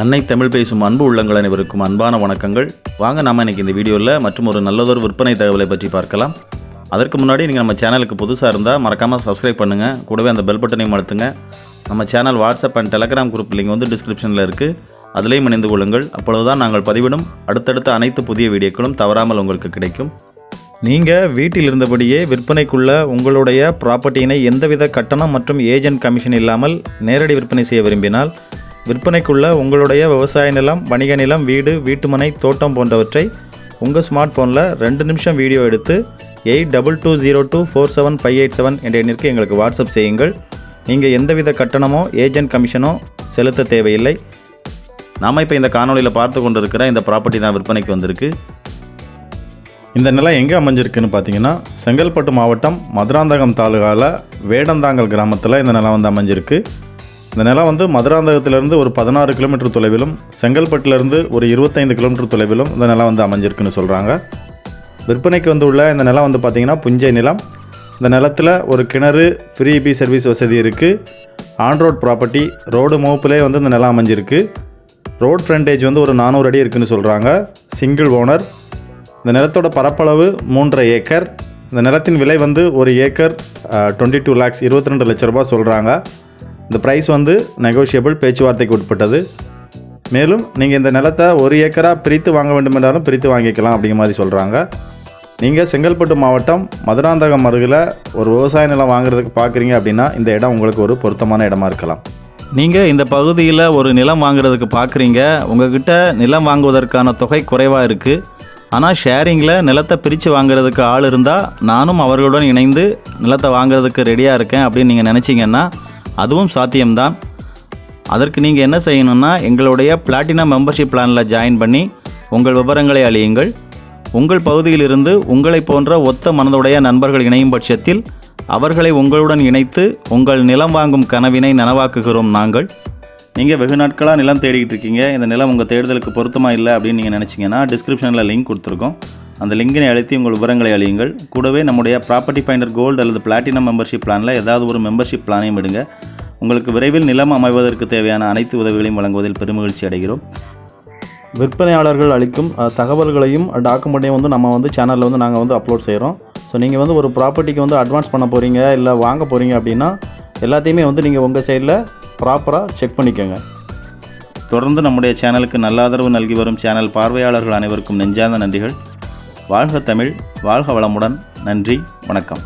அன்னை தமிழ் பேசும் அன்பு உள்ளங்கள் அனைவருக்கும் அன்பான வணக்கங்கள். வாங்க நாம இன்னைக்கு இந்த வீடியோவில் மற்றும் ஒரு நல்லதொரு விற்பனை தகவலை பற்றி பார்க்கலாம். அதற்கு முன்னாடி நீங்கள் நம்ம சேனலுக்கு புதுசாக இருந்தால் மறக்காமல் சப்ஸ்கிரைப் பண்ணுங்கள் கூடவே அந்த பெல் பட்டனையும் அழுத்துங்க. நம்ம channel WhatsApp and Telegram group link வந்து டிஸ்கிரிப்ஷனில் இருக்குது அதிலையும் இணைந்து கொள்ளுங்கள். அப்பொழுதுதான் நாங்கள் பதிவிடும் அடுத்தடுத்த அனைத்து புதிய வீடியோக்களும் தவறாமல் உங்களுக்கு கிடைக்கும். நீங்கள் வீட்டில் இருந்தபடியே விற்பனைக்குள்ள உங்களுடைய ப்ராப்பர்ட்டியினை எந்தவித கட்டணம் மற்றும் ஏஜென்ட் கமிஷன் இல்லாமல் நேரடி விற்பனை செய்ய விரும்பினால் விற்பனைக்குள்ள உங்களுடைய விவசாய நிலம் வணிக நிலம் வீடு வீட்டுமனை தோட்டம் போன்றவற்றை உங்கள் ஸ்மார்ட் ஃபோனில் ரெண்டு நிமிஷம் வீடியோ எடுத்து eight double two zero two four seven five eight seven என்ற எண்ணிற்கு எங்களுக்கு வாட்ஸ்அப் செய்யுங்கள். நீங்கள் எந்தவித கட்டணமோ ஏஜென்ட் கமிஷனோ செலுத்த தேவையில்லை. நாம் இப்போ இந்த காணொளியில் பார்த்து கொண்டிருக்கிற இந்த ப்ராப்பர்ட்டி தான் விற்பனைக்கு வந்திருக்கு. இந்த நிலம் எங்கே அமைஞ்சிருக்குன்னு பார்த்தீங்கன்னா செங்கல்பட்டு மாவட்டம் மதுராந்தகம் தாலுகாவில் வேடந்தாங்கல் கிராமத்தில் இந்த நிலம் வந்து அமைஞ்சிருக்கு. இந்த நிலம் வந்து மதுராந்தகத்திலிருந்து ஒரு பதினாறு கிலோமீட்டர் தொலைவிலும் செங்கல்பட்டிலிருந்து ஒரு இருபத்தைந்து கிலோமீட்டர் தொலைவிலும் இந்த நிலம் வந்து அமைஞ்சிருக்குன்னு சொல்கிறாங்க விற்பனைக்கு வந்து உள்ள இந்த நிலம் வந்து பார்த்திங்கன்னா புஞ்சை நிலம். இந்த நிலத்தில் ஒரு கிணறு ஃப்ரீ பி சர்வீஸ் வசதி இருக்குது ஆன்ரோட் ப்ராப்பர்ட்டி ரோடு முகப்பிலே வந்து இந்த நிலம் அமைஞ்சிருக்கு. ரோட் ஃப்ரண்டேஜ் வந்து ஒரு நானூறு அடி இருக்குதுன்னு சொல்கிறாங்க சிங்கிள் ஓனர் இந்த நிலத்தோட பரப்பளவு மூன்றரை ஏக்கர். இந்த நிலத்தின் விலை வந்து ஒரு ஏக்கர் டுவெண்ட்டி டூ லேக்ஸ் இருபத்தி ரெண்டு லட்ச ரூபா சொல்கிறாங்க இந்த ப்ரைஸ் வந்து நெகோஷியபிள் பேச்சுவார்த்தைக்கு உட்பட்டது. மேலும் நீங்கள் இந்த நிலத்தை ஒரு ஏக்கராக பிரித்து வாங்க வேண்டுமென்றாலும் பிரித்து வாங்கிக்கலாம் அப்படிங்கிற மாதிரி சொல்கிறாங்க நீங்கள் செங்கல்பட்டு மாவட்டம் மதுராந்தகம் அருகில் ஒரு விவசாய நிலம் வாங்குறதுக்கு பார்க்குறீங்க அப்படின்னா இந்த இடம் உங்களுக்கு ஒரு பொருத்தமான இடமா இருக்கலாம். நீங்கள் இந்த பகுதியில் ஒரு நிலம் வாங்குறதுக்கு பார்க்குறீங்க உங்ககிட்ட நிலம் வாங்குவதற்கான தொகை குறைவாக இருக்குது ஆனால் ஷேரிங்கில் நிலத்தை பிரித்து வாங்குறதுக்கு ஆள் இருந்தால் நானும் அவர்களுடன் இணைந்து நிலத்தை வாங்குறதுக்கு ரெடியாக இருக்கேன் அப்படின்னு நீங்கள் நினச்சிங்கன்னா அதுவும் சாத்தியம்தான். அதற்கு நீங்கள் என்ன செய்யணும்னா எங்களுடைய பிளாட்டினம் மெம்பர்ஷிப் பிளானில் ஜாயின் பண்ணி உங்கள் விவரங்களை அழியுங்கள். உங்கள் பகுதியிலிருந்து உங்களைப் போன்ற ஒத்த மனதுடைய நண்பர்கள் இணையும் பட்சத்தில் அவர்களை உங்களுடன் இணைத்து உங்கள் நிலம் வாங்கும் கனவினை நனவாக்குகிறோம் நாங்கள். நீங்கள் வெகு நாட்களாக நிலம் தேடிக்கிட்டு இருக்கீங்க. இந்த நிலம் உங்கள் தேடுதலுக்கு பொருத்தமாக இல்லை அப்படின்னு நீங்கள் நினச்சிங்கன்னா டிஸ்கிரிப்ஷனில் லிங்க் கொடுத்துருக்கோம். அந்த லிங்கினை அழுத்தி உங்கள் விவரங்களை அழியுங்கள். கூடவே நம்முடைய ப்ராப்பர்ட்டி ஃபைண்டர் கோல்டு அல்லது பிளாட்டினம் மெம்பர்ஷிப் பிளானில் ஏதாவது ஒரு மெம்பர்ஷிப் பிளானையும் விடுங்க உங்களுக்கு விரைவில் நிலம் அமைவதற்கு தேவையான அனைத்து உதவிகளையும் வழங்குவதில் பெருமகிழ்ச்சி அடைகிறோம். விற்பனையாளர்கள் அளிக்கும் தகவல்களையும் டாக்குமெண்ட்டையும் வந்து நம்ம வந்து சேனலில் வந்து நாங்கள் வந்து அப்லோட் செய்கிறோம் ஸோ நீங்கள் வந்து ஒரு ப்ராப்பர்ட்டிக்கு வந்து அட்வான்ஸ் பண்ண போகிறீங்க இல்லை வாங்க போகிறீங்க அப்படின்னா எல்லாத்தையுமே வந்து நீங்கள் உங்கள் சைடில் ப்ராப்பராக செக் பண்ணிக்கோங்க. தொடர்ந்து நம்முடைய சேனலுக்கு நல்ல ஆதரவு நல்கி வரும் சேனல் பார்வையாளர்கள் அனைவருக்கும் நெஞ்சார்ந்த நன்றிகள். வாழ்க தமிழ் வாழ்க வளமுடன். நன்றி வணக்கம்.